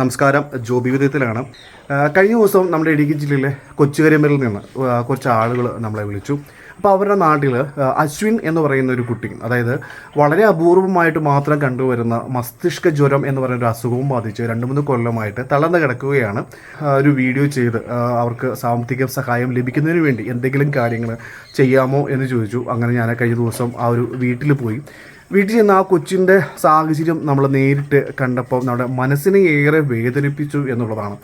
നമസ്കാരം. ജോബി വിധത്തിലാണ്. കഴിഞ്ഞ ദിവസം നമ്മുടെ ഇടുക്കി ജില്ലയിലെ കൊച്ചുകരിമ്പലിൽ നിന്ന് കുറച്ച് ആളുകൾ നമ്മളെ വിളിച്ചു. അപ്പോൾ അവരുടെ നാട്ടിൽ അശ്വിൻ എന്ന് പറയുന്ന ഒരു കുട്ടി അതായത് വളരെ അപൂർവമായിട്ട് മാത്രം കണ്ടുവരുന്ന മസ്തിഷ്ക ജ്വരം എന്ന് പറയുന്ന ഒരു അസുഖവും ബാധിച്ച് രണ്ട് മൂന്ന് കൊല്ലമായിട്ട് തളർന്നു കിടക്കുകയാണ്. ഒരു വീഡിയോ ചെയ്ത് അവർക്ക് സാമ്പത്തിക സഹായം ലഭിക്കുന്നതിന് വേണ്ടി എന്തെങ്കിലും കാര്യങ്ങൾ ചെയ്യാമോ എന്ന് ചോദിച്ചു. അങ്ങനെ ഞാൻ കഴിഞ്ഞ ദിവസം ആ ഒരു വീട്ടിൽ പോയി. വീട്ടിൽ ചെന്ന് ആ കൊച്ചിന്റെ സാഹചര്യം നമ്മൾ നേരിട്ട് കണ്ടപ്പോൾ നമ്മുടെ മനസ്സിനെ ഏറെ വേദനിപ്പിച്ചു എന്നുള്ളതാണ്.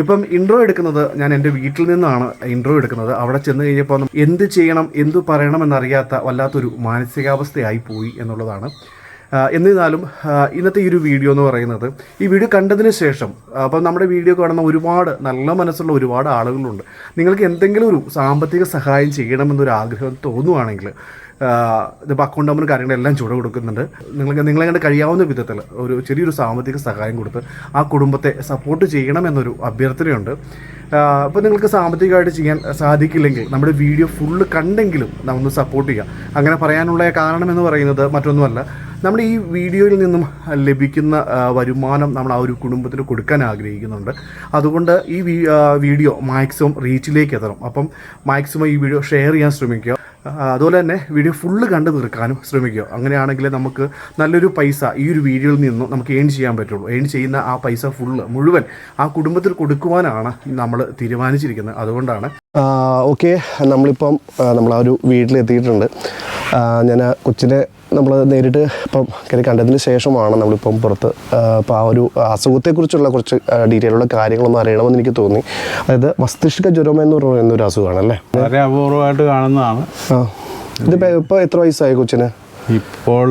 ഇപ്പം ഇൻട്രോ എടുക്കുന്നത് ഞാൻ എന്റെ വീട്ടിൽ നിന്നാണ് ഇൻട്രോ എടുക്കുന്നത്. അവിടെ ചെന്ന് കഴിഞ്ഞപ്പോൾ എന്ത് ചെയ്യണം എന്ത് പറയണം എന്നറിയാത്ത വല്ലാത്തൊരു മാനസികാവസ്ഥയായി പോയി എന്നുള്ളതാണ്. എന്നിരുന്നാലും ഇന്നത്തെ ഈ ഒരു വീഡിയോ എന്ന് പറയുന്നത് ഈ വീഡിയോ കണ്ടതിന് ശേഷം അപ്പം നമ്മുടെ വീഡിയോ കാണുന്ന ഒരുപാട് നല്ല മനസ്സുള്ള ഒരുപാട് ആളുകളുണ്ട്. നിങ്ങൾക്ക് എന്തെങ്കിലും ഒരു സാമ്പത്തിക സഹായം ചെയ്യണമെന്നൊരു ആഗ്രഹം തോന്നുവാണെങ്കിൽ ഇതിപ്പോൾ അക്കൗണ്ട് നമ്പറും കാര്യങ്ങളെല്ലാം ചുവട് കൊടുക്കുന്നുണ്ട്. നിങ്ങൾക്ക് നിങ്ങളെ കണ്ട് കഴിയാവുന്ന വിധത്തിൽ ഒരു ചെറിയൊരു സാമ്പത്തിക സഹായം കൊടുത്ത് ആ കുടുംബത്തെ സപ്പോർട്ട് ചെയ്യണം എന്നൊരു അഭ്യർത്ഥനയുണ്ട് അപ്പോൾ നിങ്ങൾക്ക് സാമ്പത്തികമായിട്ട് ചെയ്യാൻ സാധിക്കില്ലെങ്കിൽ നമ്മുടെ വീഡിയോ ഫുള്ള് കണ്ടെങ്കിലും നമ്മൊന്ന് സപ്പോർട്ട് ചെയ്യുക അങ്ങനെ പറയാനുള്ള കാരണം എന്ന് പറയുന്നത് മറ്റൊന്നുമല്ല. നമ്മൾ ഈ വീഡിയോയിൽ നിന്നും ലഭിക്കുന്ന വരുമാനം നമ്മൾ ആ ഒരു കുടുംബത്തിന് കൊടുക്കാൻ ആഗ്രഹിക്കുന്നുണ്ട്. അതുകൊണ്ട് ഈ വീഡിയോ മാക്സിമം റീച്ചിലേക്ക് എത്തണം. അപ്പം മാക്സിമം ഈ വീഡിയോ ഷെയർ ചെയ്യാൻ ശ്രമിക്കുക. അതുപോലെ തന്നെ വീഡിയോ ഫുള്ള് കണ്ടു തീർക്കാനും ശ്രമിക്കുക. അങ്ങനെയാണെങ്കിൽ നമുക്ക് നല്ലൊരു പൈസ ഈ ഒരു വീഡിയോയിൽ നിന്നും നമുക്ക് ഏൺ ചെയ്യാൻ പറ്റുള്ളൂ. ഏൺ ചെയ്യുന്ന ആ പൈസ ഫുള്ള് മുഴുവൻ ആ കുടുംബത്തിൽ കൊടുക്കുവാനാണ് നമ്മൾ തീരുമാനിച്ചിരിക്കുന്നത്. അതുകൊണ്ടാണ് ഓക്കെ നമ്മളിപ്പം നമ്മൾ ആ ഒരു വീട്ടിലെത്തിയിട്ടുണ്ട്. ഞാൻ കൊച്ചിനെ നമ്മൾ നേരിട്ട് ഇപ്പം കയറി കണ്ടതിന് ശേഷമാണ് നമ്മളിപ്പം പുറത്ത് അപ്പോൾ ആ ഒരു അസുഖത്തെക്കുറിച്ചുള്ള കുറച്ച് ഡീറ്റെയിലുള്ള കാര്യങ്ങളൊന്നും അറിയണമെന്ന് എനിക്ക് തോന്നി. അതായത് മസ്തിഷ്ക ജ്വരം എന്ന് പറയുന്ന ഒരു അസുഖമാണ് അല്ലേ വളരെ അപൂർവമായിട്ട് കാണുന്നതാണ്. ആ. ഇതിപ്പോൾ ഇപ്പോൾ എത്ര വയസ്സായി കൊച്ചിന്? ഇപ്പോൾ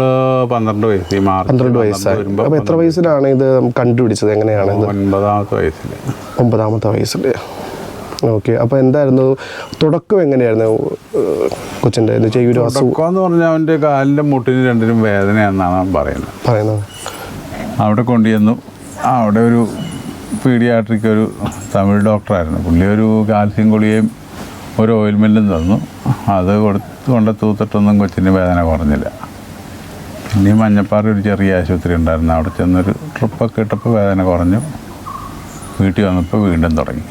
പന്ത്രണ്ട് വയസ്സ് പന്ത്രണ്ട് വയസ്സായി. അപ്പോൾ എത്ര വയസ്സിലാണ് ഇത് കണ്ടുപിടിച്ചത്? എങ്ങനെയാണ് ഒൻപതാമത്തെ വയസ്സിൽ ഒമ്പതാമത്തെ വയസ്സിൽ ഓക്കെ അപ്പോൾ എന്തായിരുന്നു? തുടക്കം എങ്ങനെയായിരുന്നു? കൊച്ചിന്റെ കൊച്ചിന്റെ എന്ന് പറഞ്ഞാൽ അവന്റെ കാലിന്റെ മുട്ടിന് രണ്ടിനും വേദനയാണെന്നാണ് പറയുന്നത്. പറയുന്നത്. അവിടെ കൊണ്ടുചെന്നു. അവിടെ ഒരു പീഡിയാട്രിക് ഒരു തമിഴ് ഡോക്ടറായിരുന്നു. പുള്ളി ഒരു കാൽസ്യം ഗുളികയും ഒരു ഓയിൽമെന്റും തന്നു. അത് കൊടുത്ത് കൊണ്ട് തൂത്തിട്ടൊന്നും കൊച്ചിന് വേദന കുറഞ്ഞില്ല. പിന്നെ മഞ്ഞപ്പാറ ഒരു ചെറിയ ആശുപത്രി ഉണ്ടായിരുന്നു. അവിടെ ചെന്നൊരു ട്രിപ്പൊക്കെ ഇട്ടപ്പോൾ വേദന കുറഞ്ഞു. വീട്ടിൽ വന്നപ്പോൾ വീണ്ടും തുടങ്ങി.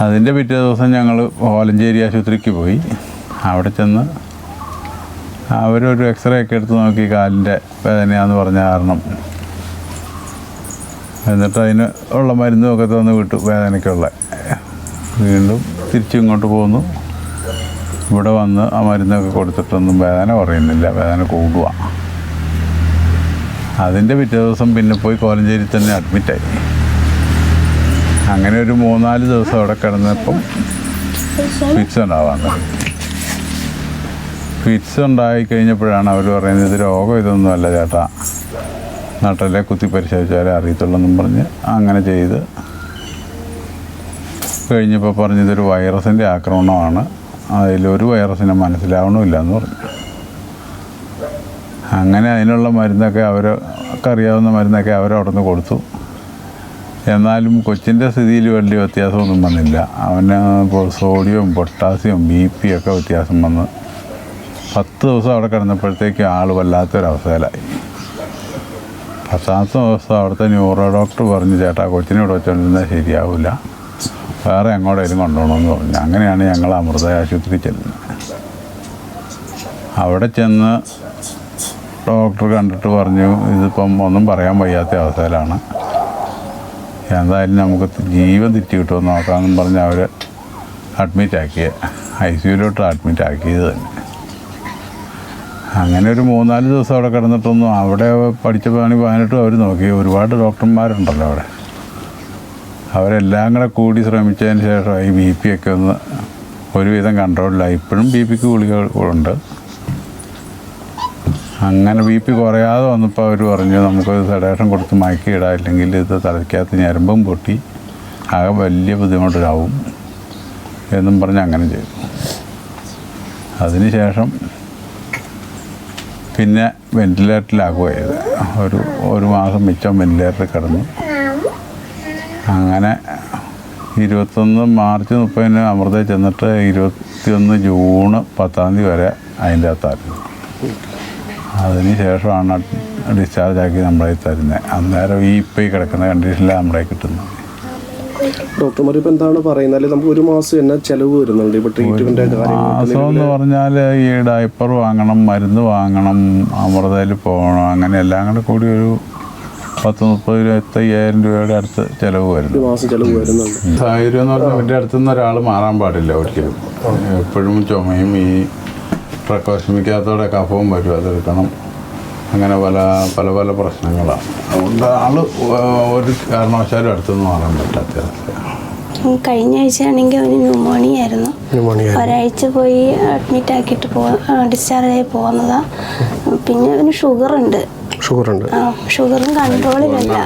അതിന്റെ പിറ്റേ ദിവസം ഞങ്ങൾ ഓലഞ്ചേരി ആശുപത്രിക്ക് പോയി. അവിടെ ചെന്ന് അവരൊരു എക്സ്റേ ഒക്കെ എടുത്ത് നോക്കി കാലിന്റെ വേദനയാന്ന് പറഞ്ഞ കാരണം. എന്നിട്ട് അതിന് ഉള്ള മരുന്നും ഒക്കെ തന്നു വിട്ടു വേദനയ്ക്കുള്ള. വീണ്ടും തിരിച്ചു ഇങ്ങോട്ട് പോന്നു. ഇവിടെ വന്ന് ആ മരുന്നൊക്കെ കൊടുത്തിട്ടൊന്നും വേദന കുറയുന്നില്ല. വേദന കൂടുക അതിന്റെ പിറ്റേ ദിവസം പിന്നെ പോയി കോലഞ്ചേരി തന്നെ അഡ്മിറ്റായി. അങ്ങനെ ഒരു മൂന്നാൽ ദിവസം അവിടെ കിടന്നപ്പം ഫിറ്റ്സ് ഉണ്ടാവാൻ ഫിറ്റ്സ് ഉണ്ടായി കഴിഞ്ഞപ്പോഴാണ് അവർ പറയുന്നത് ഇത് രോഗം ഇതൊന്നുമല്ല ചേട്ടാ. നട്ടലെ കുത്തി പരിശോധിച്ചാലേ അറിയത്തുള്ളൂ എന്നും പറഞ്ഞ് അങ്ങനെ ചെയ്ത് കഴിഞ്ഞപ്പോൾ പറഞ്ഞതൊരു വൈറസിന്റെ ആക്രമണമാണ്. അതിലൊരു വൈറസിനെ മനസ്സിലാവണമില്ല എന്ന് പറഞ്ഞു. അങ്ങനെ അതിനുള്ള മരുന്നൊക്കെ അവർ അറിയാവുന്ന മരുന്നൊക്കെ അവരവിടെ നിന്ന് കൊടുത്തു. എന്നാലും കൊച്ചിന്റെ സ്ഥിതിയിൽ വലിയ വ്യത്യാസമൊന്നും വന്നില്ല. അവന് ഇപ്പോൾ പൊട്ടാസ്യം ബി പി ഒക്കെ വ്യത്യാസം വന്ന് പത്ത് ദിവസം അവിടെ കിടന്നപ്പോഴത്തേക്ക് ആൾ വല്ലാത്തൊരവസ്ഥയിലായി. പത്താമത്തെ ദിവസം അവിടുത്തെ ന്യൂറോ ഡോക്ടർ പറഞ്ഞു ചേട്ടാ കൊച്ചിനെ ഇവിടെ വെച്ചുകൊണ്ടിരുന്നാൽ ശരിയാവില്ല വേറെ എങ്ങോട്ടേലും കൊണ്ടുപോകണമെന്ന് പറഞ്ഞു. അങ്ങനെയാണ് ഞങ്ങൾ അമൃത ആശുപത്രി ചെല്ലുന്നത്. അവിടെ ചെന്ന് ഡോക്ടർ കണ്ടിട്ട് പറഞ്ഞു ഇതിപ്പം ഒന്നും പറയാൻ വയ്യാത്ത അവസ്ഥയിലാണ്. എന്തായാലും നമുക്ക് ജീവൻ തിരിച്ചു കിട്ടുമെന്ന് നോക്കാമെന്നും പറഞ്ഞ് അവർ അഡ്മിറ്റ് ആക്കിയ. ഐ സിയുലോട്ട് അഡ്മിറ്റ് ആക്കിയത് തന്നെ. അങ്ങനെ ഒരു മൂന്നാൽ ദിവസം അവിടെ കിടന്നിട്ടൊന്നും അവിടെ പഠിച്ച പണി പതിനെട്ടും അവർ നോക്കി. ഒരുപാട് ഡോക്ടർമാരുണ്ടല്ലോ അവിടെ. അവരെല്ലാം കൂടെ കൂടി ശ്രമിച്ചതിന് ശേഷം ഈ ബി പി ഒക്കെ ഒന്ന് ഒരുവിധം കൺട്രോളിലായി ഇപ്പോഴും ബി പിക്ക് ഗുളികകളുണ്ട് അങ്ങനെ ബി പി കുറയാതെ വന്നപ്പോൾ അവർ പറഞ്ഞു നമുക്ക് സെഡേഷൻ കൊടുത്ത് മയക്കിയിടാം ഇല്ലെങ്കിൽ ഇത് തലയ്ക്കകത്ത് ഞരമ്പും പൊട്ടി ആകെ വലിയ ബുദ്ധിമുട്ടിലാവും എന്നും പറഞ്ഞ് അങ്ങനെ ചെയ്തു. അതിനുശേഷം പിന്നെ വെന്റിലേറ്ററിലാക്കുകയത് ഒരു ഒരു മാസം മിച്ചം വെന്റിലേറ്ററിൽ കിടന്നു. അങ്ങനെ ഇരുപത്തൊന്ന് മാർച്ച് മുപ്പതിന് അമൃത ചെന്നിട്ട് ഇരുപത്തിയൊന്ന് ജൂണ് പത്താം തീയതി വരെ അതിന്റെ അകത്തായിരുന്നു. അതിന് ശേഷമാണ് ഡിസ്ചാർജ് ആക്കി നമ്മളെ തരുന്നത് അന്നേരം ഈ ഇപ്പോൾ ഈ കിടക്കുന്ന കണ്ടീഷനിലാണ് നമ്മളെ കിട്ടുന്നത് ഡോക്ടർമാർ ഇപ്പം എന്താണ് പറയുന്നത്? നമുക്ക് ഒരു മാസം എന്നാ ചെലവ് വരുന്നുണ്ട് ഇപ്പോൾ ട്രീറ്റ്മെന്റ് മാസം എന്ന് പറഞ്ഞാൽ ഈ ഡയപ്പർ വാങ്ങണം മരുന്ന് വാങ്ങണം അമൃതയിൽ പോകണം അങ്ങനെ എല്ലാം കൂടെ കൂടി ഒരു പത്ത് മുപ്പത് ഇരുപത്തയ്യായിരം രൂപയുടെ അടുത്ത് ചിലവ് വരുന്നു. മാസം ചെലവ് വരുന്നുണ്ട്. സാഹചര്യം എന്ന് പറഞ്ഞാൽ എന്റെ അടുത്തുനിന്ന് ഒരാൾ മാറാൻ പാടില്ല ഒരിക്കലും. എപ്പോഴും ചുമയും ഈ പ്രക്കോശമിക്കാത്തോടെ കഫവും വരും അതെടുക്കണം അങ്ങനെ പല പല പല പ്രശ്നങ്ങളാണ്. അതുകൊണ്ട് ആൾ ഒരു കാരണവശാലും അടുത്തുനിന്ന് മാറാൻ പറ്റാത്ത കഴിഞ്ഞ ആഴ്ച ആണെങ്കിൽ ഒരു ന്യൂമോണിയ ആയിരുന്നു ന്യൂമോണിയ ഒരാഴ്ച പോയി അഡ്മിറ്റ് ആക്കിയിട്ട് പോ ഡിസ്ചാർജ് ആയി പോകുന്നതാ പിന്നെ അവന് ഷുഗർ ഉണ്ട് ഷുഗർ ഉണ്ട് ഷുഗറും കൺട്രോളിലല്ല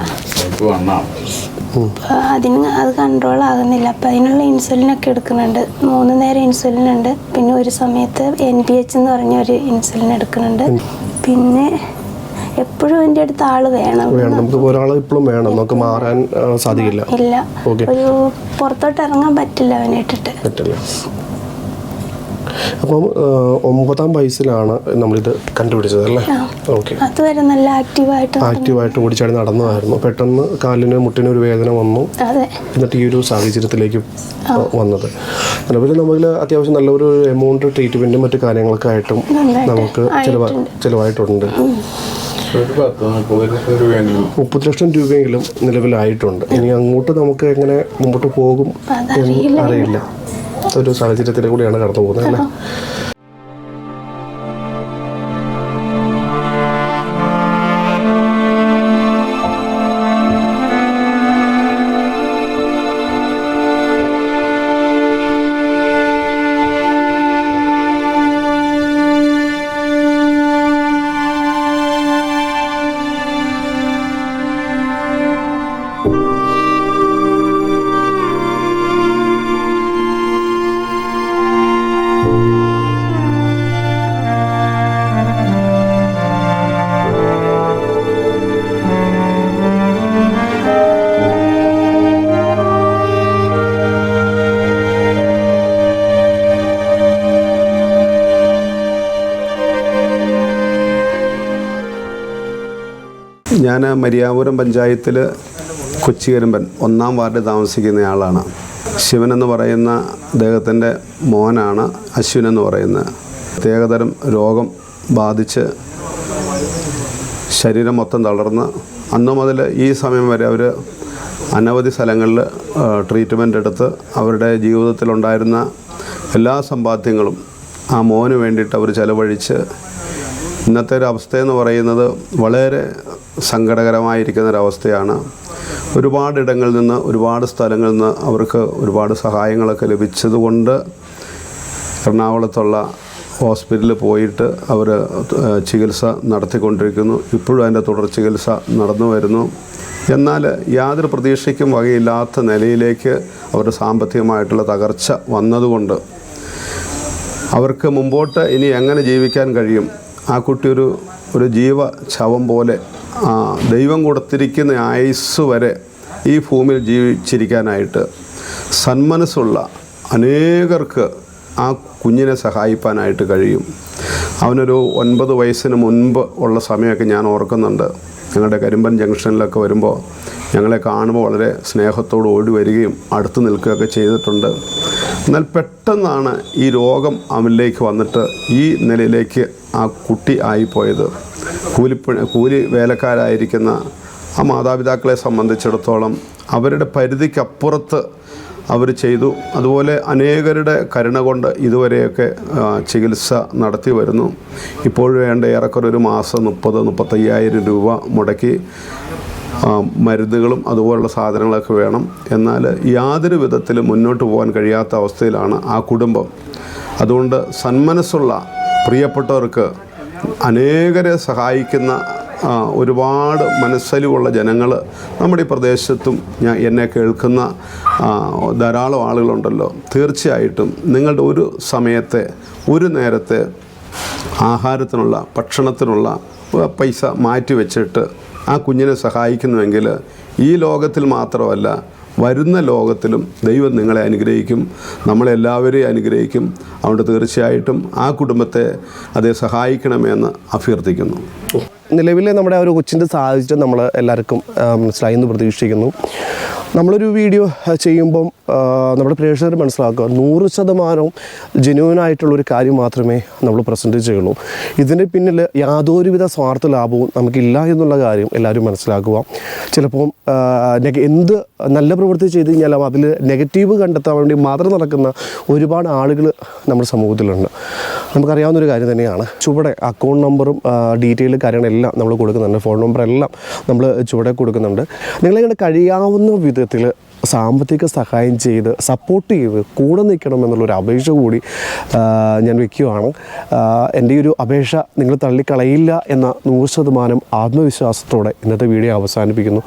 അതിന് അത് കൺട്രോൾ ആകുന്നില്ല. അപ്പം അതിനുള്ള ഇൻസുലിനൊക്കെ എടുക്കുന്നുണ്ട്. മൂന്ന് നേരം ഇൻസുലിൻ ഉണ്ട്. പിന്നെ ഒരു സമയത്ത് എൻ പി എച്ച് എന്ന് പറഞ്ഞ ഒരു ഇൻസുലിൻ എടുക്കുന്നുണ്ട്. പിന്നെ എപ്പോഴും എന്റെ അടുത്ത് ആൾ വേണം. നമുക്ക് ഒരാൾ ഇപ്പോഴും വേണം. നമുക്ക് മാറാൻ സാധിക്കില്ല. ഇല്ല. ഒരു പുറത്തോട്ട് ഇറങ്ങാൻ പറ്റില്ല അവനെ ഇട്ടിട്ട്. പറ്റില്ല. അപ്പം ഒമ്പതാം വയസ്സിലാണ് നമ്മളിത് കണ്ടുപിടിച്ചത് അല്ലേ? ഓക്കെ. അതുവരെ നല്ല ആക്റ്റീവായിട്ട് ആക്റ്റീവായിട്ട് ഓടിച്ചാടി നടന്നതായിരുന്നു. പെട്ടെന്ന് കാലിന് മുട്ടിന് ഒരു വേദന വന്നു. അതെ. എന്നിട്ട് ഈ ഒരു സാഹചര്യത്തിലേക്ക് വന്നത്. നിലവിൽ നമ്മൾ അത്യാവശ്യം നല്ലൊരു എമൗണ്ട് ട്രീറ്റ്മെന്റും മറ്റു കാര്യങ്ങളൊക്കെ ആയിട്ടും നമുക്ക് ചിലവ് ചിലവായിട്ടുണ്ട്. മുപ്പത് ലക്ഷം രൂപയെങ്കിലും നിലവിലായിട്ടുണ്ട്. ഇനി അങ്ങോട്ട് നമുക്ക് എങ്ങനെ മുമ്പോട്ട് പോകും അറിയില്ല. ഒരു സാഹചര്യത്തിലൂടെയാണ് കടന്നു പോകുന്നത് അല്ലേ? ഞാൻ മരിയാപുരം പഞ്ചായത്തിൽ കൊച്ചിയരുമ്പൻ ഒന്നാം വാർഡിൽ താമസിക്കുന്നയാളാണ് ശിവൻ എന്ന് പറയുന്ന അദ്ദേഹത്തിന്റെ മോനാണ് അശ്വിൻ എന്ന് പറയുന്നത്. പ്രത്യേകതരം രോഗം ബാധിച്ച് ശരീരം മൊത്തം തളർന്ന് അന്ന് മുതൽ ഈ സമയം വരെ അവർ അനവധി സ്ഥലങ്ങളിൽ ട്രീറ്റ്മെന്റ് എടുത്ത് അവരുടെ ജീവിതത്തിലുണ്ടായിരുന്ന എല്ലാ സമ്പാദ്യങ്ങളും ആ മോന് വേണ്ടിയിട്ട് അവർ ചെലവഴിച്ച് ഇന്നത്തെ ഒരു അവസ്ഥയെന്ന് പറയുന്നത് വളരെ സങ്കടകരമായിരിക്കുന്ന ഒരുപാട് ഇടങ്ങളിൽ നിന്ന് ഒരുപാട് സ്ഥലങ്ങളിൽ നിന്ന് അവർക്ക് ഒരുപാട് സഹായങ്ങളൊക്കെ ലഭിച്ചതുകൊണ്ട് എറണാകുളത്തുള്ള ഹോസ്പിറ്റലിൽ പോയിട്ട് അവർ ചികിത്സ നടത്തിക്കൊണ്ടിരിക്കുന്നു. ഇപ്പോഴും അതിന്റെ തുടർ ചികിത്സ നടന്നു വരുന്നു. എന്നാൽ യാതൊരു പ്രതീക്ഷയ്ക്കും വകയില്ലാത്ത നിലയിലേക്ക് അവരുടെ സാമ്പത്തികമായിട്ടുള്ള തകർച്ച വന്നതുകൊണ്ട് അവർക്ക് മുമ്പോട്ട് ഇനി എങ്ങനെ ജീവിക്കാൻ കഴിയും? ആ കുട്ടി ഒരു ഒരു ജീവ ശവം പോലെ ദൈവം കൊടുത്തിരിക്കുന്ന ആയുസ് വരെ ഈ ഭൂമിയിൽ ജീവിച്ചിരിക്കാനായിട്ട് സന്മനസ്സുള്ള അനേകർക്ക് ആ കുഞ്ഞിനെ സഹായിപ്പാനായിട്ട് കഴിയും. അവനൊരു ഒൻപത് വയസ്സിന് മുൻപ് ഉള്ള സമയമൊക്കെ ഞാൻ ഓർക്കുന്നുണ്ട്. ഞങ്ങളുടെ കരിമ്പൻ ജംഗ്ഷനിലൊക്കെ വരുമ്പോൾ ഞങ്ങളെ കാണുമ്പോൾ വളരെ സ്നേഹത്തോട് ഓടി വരികയും അടുത്ത് നിൽക്കുകയൊക്കെ ചെയ്തിട്ടുണ്ട്. എന്നാൽ പെട്ടെന്നാണ് ഈ രോഗം അവനിലേക്ക് വന്നിട്ട് ഈ നിലയിലേക്ക് ആ കുട്ടി ആയിപ്പോയത്. കൂലിപ്പണി കൂലി വേലക്കാരായിരിക്കുന്ന ആ മാതാപിതാക്കളെ സംബന്ധിച്ചിടത്തോളം അവരുടെ പരിധിക്കപ്പുറത്ത് അവർ ചെയ്തു. അതുപോലെ അനേകരുടെ കരുണ കൊണ്ട് ഇതുവരെയൊക്കെ ചികിത്സ നടത്തി വരുന്നു. ഇപ്പോഴും വേണ്ട ഏറെക്കുറെ ഒരു മാസം മുപ്പത് മുപ്പത്തയ്യായിരം രൂപ മുടക്കി. മരുന്നുകളും അതുപോലുള്ള സാധനങ്ങളൊക്കെ വേണം. എന്നാൽ യാതൊരു വിധത്തിലും മുന്നോട്ട് പോകാൻ കഴിയാത്ത അവസ്ഥയിലാണ് ആ കുടുംബം. അതുകൊണ്ട് സന്മനസ്സുള്ള പ്രിയപ്പെട്ടവർക്ക് അനേകരെ സഹായിക്കുന്ന ഒരുപാട് മനസ്സലിവുള്ള ജനങ്ങൾ നമ്മുടെ ഈ പ്രദേശത്തും ഞാൻ എന്നെ കേൾക്കുന്ന ധാരാളം ആളുകളുണ്ടല്ലോ. തീർച്ചയായിട്ടും നിങ്ങളുടെ ഒരു സമയത്തെ ഒരു നേരത്തെ ആഹാരത്തിനുള്ള ഭക്ഷണത്തിനുള്ള പൈസ മാറ്റി വെച്ചിട്ട് ആ കുഞ്ഞിനെ സഹായിക്കുന്നുവെങ്കിൽ ഈ ലോകത്തിൽ മാത്രമല്ല വരുന്ന ലോകത്തിലും ദൈവം നിങ്ങളെ അനുഗ്രഹിക്കും നമ്മളെല്ലാവരെയും അനുഗ്രഹിക്കും. അതുകൊണ്ട് തീർച്ചയായിട്ടും ആ കുടുംബത്തെ അതേ സഹായിക്കണമെന്ന് അഭ്യർത്ഥിക്കുന്നു. നിലവിലെ നമ്മുടെ ആ ഒരു കൊച്ചിന്റെ സാഹചര്യം നമ്മൾ എല്ലാവർക്കും മനസ്സിലായി എന്ന് പ്രതീക്ഷിക്കുന്നു. നമ്മളൊരു വീഡിയോ ചെയ്യുമ്പം നമ്മുടെ പ്രേക്ഷകർ മനസ്സിലാക്കുക നൂറ് ശതമാനവും ജെന്യൂനായിട്ടുള്ളൊരു കാര്യം മാത്രമേ നമ്മൾ പ്രസന്റ് ചെയ്യുള്ളൂ. ഇതിന് പിന്നിൽ യാതൊരുവിധ സ്വാർത്ഥ ലാഭവും നമുക്കില്ല എന്നുള്ള കാര്യം എല്ലാവരും മനസ്സിലാക്കുക. ചിലപ്പോൾ എന്ത് നല്ല പ്രവൃത്തി ചെയ്ത് കഴിഞ്ഞാലും അതിൽ നെഗറ്റീവ് കണ്ടെത്താൻ വേണ്ടി മാത്രം നടക്കുന്ന ഒരുപാട് ആളുകൾ നമ്മുടെ സമൂഹത്തിലുണ്ട്. നമുക്കറിയാവുന്നൊരു കാര്യം തന്നെയാണ്. ചുവടെ അക്കൗണ്ട് നമ്പറും ഡീറ്റെയിൽ കാര്യങ്ങളെല്ലാം നമ്മൾ കൊടുക്കുന്നുണ്ട്. ഫോൺ നമ്പർ എല്ലാം നമ്മൾ ചുവടെ കൊടുക്കുന്നുണ്ട്. നിങ്ങളിങ്ങനെ കഴിയാവുന്ന വിധത്തിൽ സാമ്പത്തിക സഹായം ചെയ്ത് സപ്പോർട്ട് ചെയ്ത് കൂടെ നിൽക്കണം എന്നുള്ളൊരു അപേക്ഷ കൂടി ഞാൻ വയ്ക്കുകയാണ് എന്റെ ഒരു അപേക്ഷ നിങ്ങൾ തള്ളിക്കളയില്ല എന്ന നൂറ് ശതമാനം ആത്മവിശ്വാസത്തോടെ ഇന്നത്തെ വീഡിയോ അവസാനിപ്പിക്കുന്നു.